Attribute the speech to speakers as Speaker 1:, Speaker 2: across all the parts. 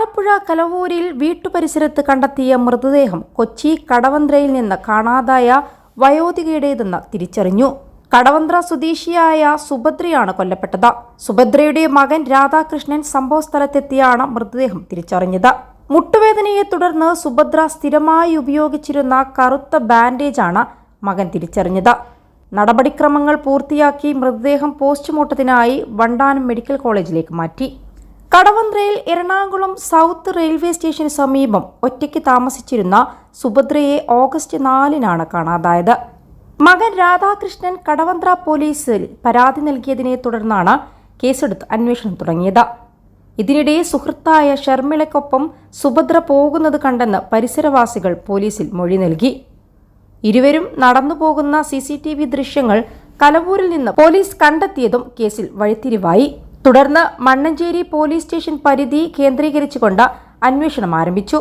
Speaker 1: ആലപ്പുഴ കലവൂരിൽ വീട്ടുപരിസരത്ത് കണ്ടെത്തിയ മൃതദേഹം കൊച്ചി കടവന്ത്രയിൽ നിന്ന് കാണാതായ വയോധികയുടേതെന്ന് തിരിച്ചറിഞ്ഞു. കടവന്ത്ര സ്വദേശിയായ സുഭദ്രയാണ് കൊല്ലപ്പെട്ടത്. സുഭദ്രയുടെ മകൻ രാധാകൃഷ്ണൻ സംഭവസ്ഥലത്തെത്തിയാണ് മൃതദേഹം തിരിച്ചറിഞ്ഞത്. മുട്ടുവേദനയെ തുടർന്ന് സുഭദ്ര സ്ഥിരമായി ഉപയോഗിച്ചിരുന്ന കറുത്ത ബാൻഡേജാണ് മകൻ തിരിച്ചറിഞ്ഞത്. നടപടിക്രമങ്ങൾ പൂർത്തിയാക്കി മൃതദേഹം പോസ്റ്റ്മോർട്ടത്തിനായി വണ്ടാനം മെഡിക്കൽ കോളേജിലേക്ക് മാറ്റി. കടവന്ത്രയിൽ എറണാകുളം സൗത്ത് റെയിൽവേ സ്റ്റേഷന് സമീപം ഒറ്റയ്ക്ക് താമസിച്ചിരുന്ന സുഭദ്രയെ ഓഗസ്റ്റ് നാലിനാണ് കാണാതായത്. മകൻ രാധാകൃഷ്ണൻ കടവന്ത്ര പോലീസിൽ പരാതി നൽകിയതിനെ തുടർന്നാണ് കേസെടുത്ത് അന്വേഷണം തുടങ്ങിയത്. ഇതിനിടെ സുഹൃത്തായ ഷർമിളയ്ക്കൊപ്പം സുഭദ്ര പോകുന്നത് കണ്ടെന്ന് പരിസരവാസികൾ പോലീസിൽ മൊഴി നൽകി. ഇരുവരും നടന്നു പോകുന്ന സി സി ടി വി ദൃശ്യങ്ങൾ കലവൂരിൽ നിന്ന് പോലീസ് കണ്ടെത്തിയതും കേസിൽ വഴിത്തിരിവായി. തുടർന്ന് മണ്ണഞ്ചേരി പോലീസ് സ്റ്റേഷൻ പരിധി കേന്ദ്രീകരിച്ചുകൊണ്ട് അന്വേഷണം ആരംഭിച്ചു.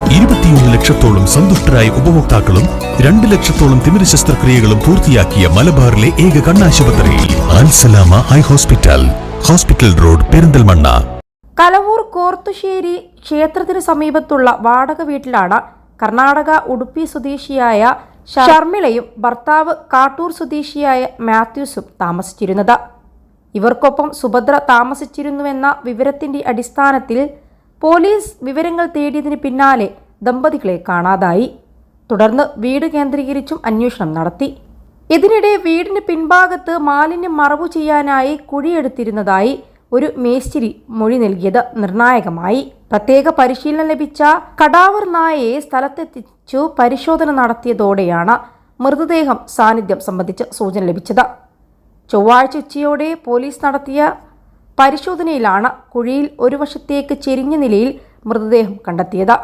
Speaker 2: ഇരുപത്തിയൊന്ന് ലക്ഷത്തോളം സന്തുഷ്ടരായ ഉപഭോക്താക്കളും രണ്ട് ലക്ഷത്തോളം തിമിര ശസ്ത്രക്രിയകളും പൂർത്തിയാക്കിയ മലബാറിലെ ഏക കണ്ണാശുപത്രി Ansalama high hospital hospital road Perinthalmanna.
Speaker 1: Kalavoor കോർത്തുശ്ശേരി ക്ഷേത്രത്തിന് സമീപത്തുള്ള വാടക വീട്ടിലാണ് കർണാടക ഉടുപ്പി സ്വദേശിയായ ഷർമിളയും ഭർത്താവ് കാട്ടൂർ സ്വദേശിയായ മാത്യൂസും താമസിച്ചിരുന്നത്. ഇവർക്കൊപ്പം സുഭദ്ര താമസിച്ചിരുന്നുവെന്ന വിവരത്തിന്റെ അടിസ്ഥാനത്തിൽ പോലീസ് വിവരങ്ങൾ തേടിയതിന് പിന്നാലെ ദമ്പതികളെ കാണാതായി. തുടർന്ന് വീട് കേന്ദ്രീകരിച്ചും അന്വേഷണം നടത്തി. ഇതിനിടെ വീടിന് പിൻഭാഗത്ത് മാലിന്യം മറവു ചെയ്യാനായി കുഴിയെടുത്തിരുന്നതായി ഒരു മേസ്തിരി മൊഴി നൽകിയത് നിർണായകമായി. പ്രത്യേക പരിശീലനം ലഭിച്ച കടാവർ നായയെ സ്ഥലത്തെത്തിച്ചു പരിശോധന നടത്തിയതോടെയാണ് മൃതദേഹം സാന്നിധ്യം സംബന്ധിച്ച് സൂചന ലഭിച്ചത്. ചൊവ്വാഴ്ച ഉച്ചയോടെ പോലീസ് നടത്തിയ പരിശോധനയിലാണ് കുഴിയിൽ ഒരു വശത്തേക്ക് ചെരിഞ്ഞ നിലയിൽ മൃതദേഹം കണ്ടെത്തിയത്.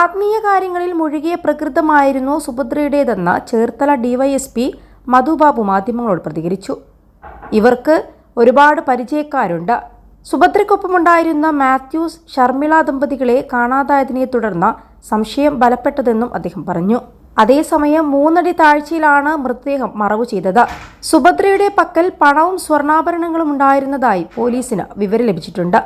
Speaker 1: ആത്മീയ കാര്യങ്ങളിൽ മുഴുകിയ പ്രകൃതമായിരുന്നു സുഭദ്രയുടേതെന്ന് ചേർത്തല ഡിവൈഎസ്പി മധുബാബു മാധ്യമങ്ങളോട് പ്രതികരിച്ചു. ഇവർക്ക് ഒരുപാട് പരിചയക്കാരുണ്ട്. സുഭദ്രയ്ക്കൊപ്പമുണ്ടായിരുന്ന മാത്യൂസ് ഷർമിള ദമ്പതികളെ കാണാതായതിനെ തുടർന്ന് സംശയം ബലപ്പെട്ടതെന്നും അദ്ദേഹം പറഞ്ഞു. അതേസമയം മൂന്നടി താഴ്ചയിലാണ് മൃതദേഹം മറവു ചെയ്തത്. സുഭദ്രയുടെ പക്കൽ പണവും സ്വർണാഭരണങ്ങളും ഉണ്ടായിരുന്നതായി പോലീസിന് വിവരം ലഭിച്ചിട്ടുണ്ട്.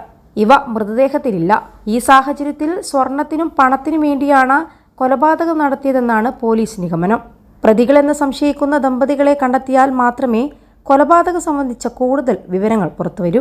Speaker 1: ഇവ മൃതദേഹത്തിലില്ല. ഈ സാഹചര്യത്തിൽ സ്വർണത്തിനും പണത്തിനും വേണ്ടിയാണ് കൊലപാതകം നടത്തിയതെന്നാണ് പോലീസ് നിഗമനം. പ്രതികളെന്ന് സംശയിക്കുന്ന ദമ്പതികളെ കണ്ടെത്തിയാൽ മാത്രമേ കൊലപാതകം സംബന്ധിച്ച കൂടുതൽ വിവരങ്ങൾ പുറത്തുവരൂ.